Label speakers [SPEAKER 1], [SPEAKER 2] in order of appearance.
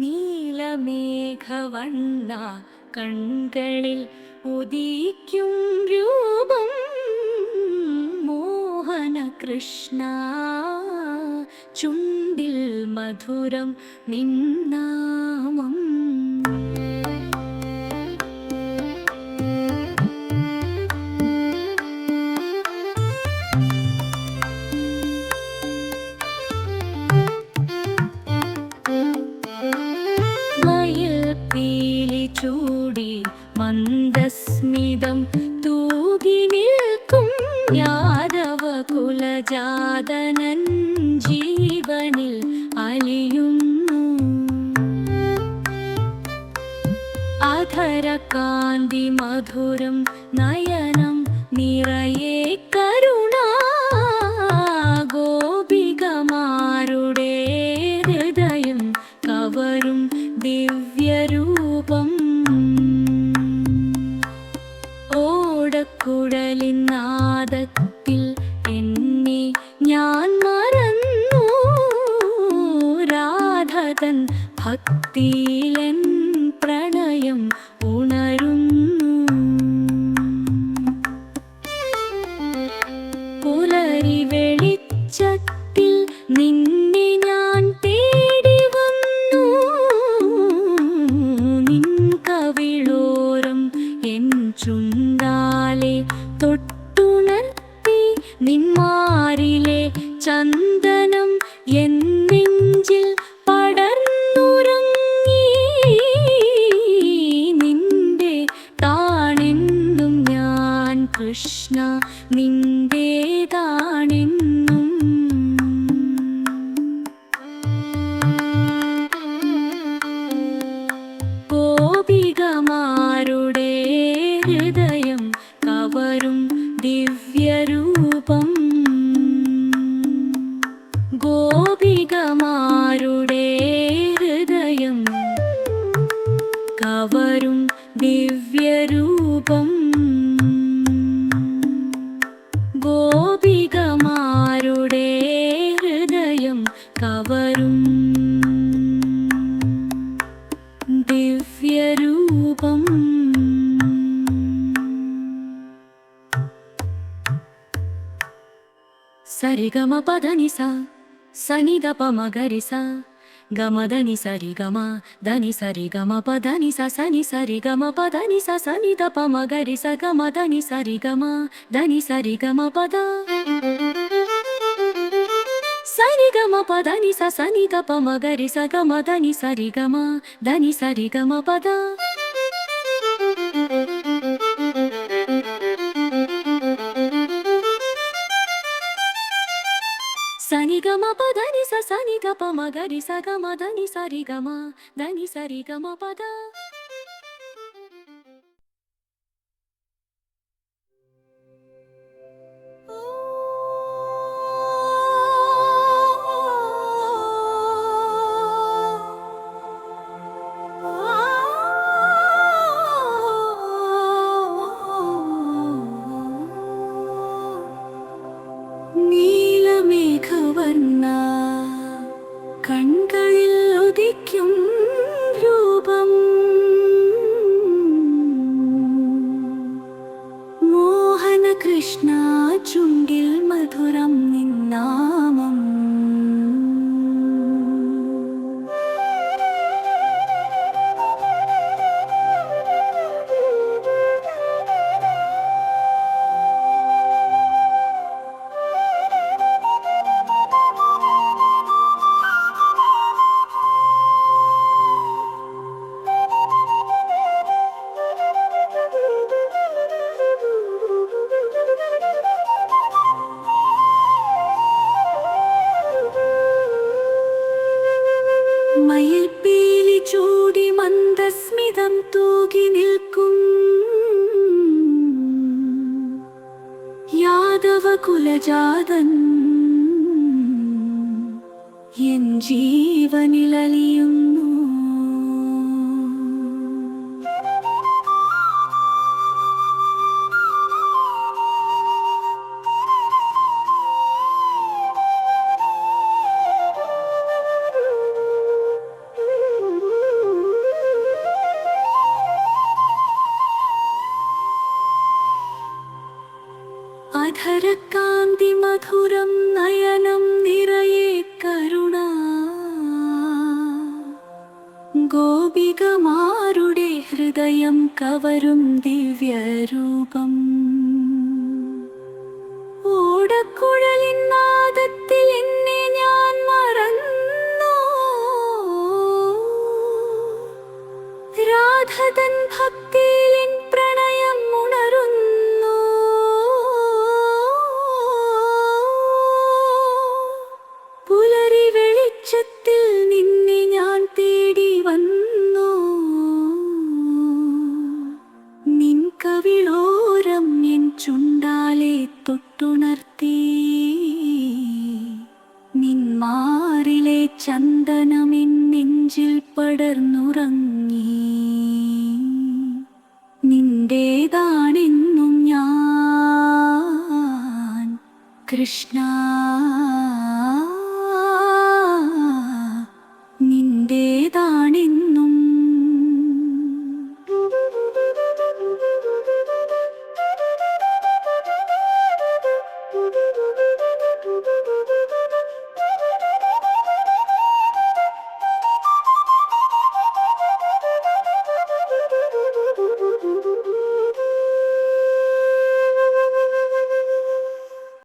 [SPEAKER 1] നീലമേഘവണ്ണ കൺകളിൽ ഉദിക്കും രൂപം. മോഹന കൃഷ്ണ ചുണ്ടിൽ മധുരം നിന്നാമം. നിൽക്കും യാദവ കുലജാതനൻ ജീവനിൽ അലിയുന്നു. അധര കാന്തി മധുരം നയനം നിറയെ കരുണ. ഗോപികമാരുടെ ഹൃദയം കവരും ദിവ്യരൂപം രാധതൻ ഭക്തിയിലൻ പ്രണയം ഉണരുന്നു. പുലരി വെളിച്ചത്തിൽ നിന്നെ ഞാൻ തേടി വന്നു. നിൻ കവിളോരം എൻ ചുണ്ടാലെ തൊട്ടുണർത്തി നിന്മാരിലെ ചന്ദനം എൻ കൃഷ്ണ നിന്റേതാണെന്നും ഗോപികമാരുടെ ഹൃദയം കവരും ദിവ്യരൂപം. ഗോപികമാരുടെ ഹൃദയം കവരും ദിവ്യരൂപം. గమ పదని స సని గప మగరి స గమ దని సరి గమ దని సరి గమ పదని స సని సరి గమ పదని స సని దప మగరి స గమ దని సరి గమ దని సరి గమ పద సరి గమ పదని స సని గప మగరి స గమ దని సరి గమ దని సరి గమ పద గమ పదని సని గప మగరి సగమ దని సరి గమ దని సరి గమ పద കുലജാതൻ. എൻ ജീവനിലലിയുന്നു. നീലാംബരകാന്തി മധുരം നയനം നിറയെ കരുണ. ഗോപികമാരുടെ ഹൃദയം കവരും ദിവ്യരൂപം. ഓടക്കുഴലിൻ കവിളോരം എൻ ചുണ്ടാലെ തൊട്ടുണർത്തി. നിന്മാറിലെ ചന്ദനമെൻ നെഞ്ചിൽ പടർന്നുറങ്ങി. നിന്റേതാണെന്നും ഞാൻ കൃഷ്ണ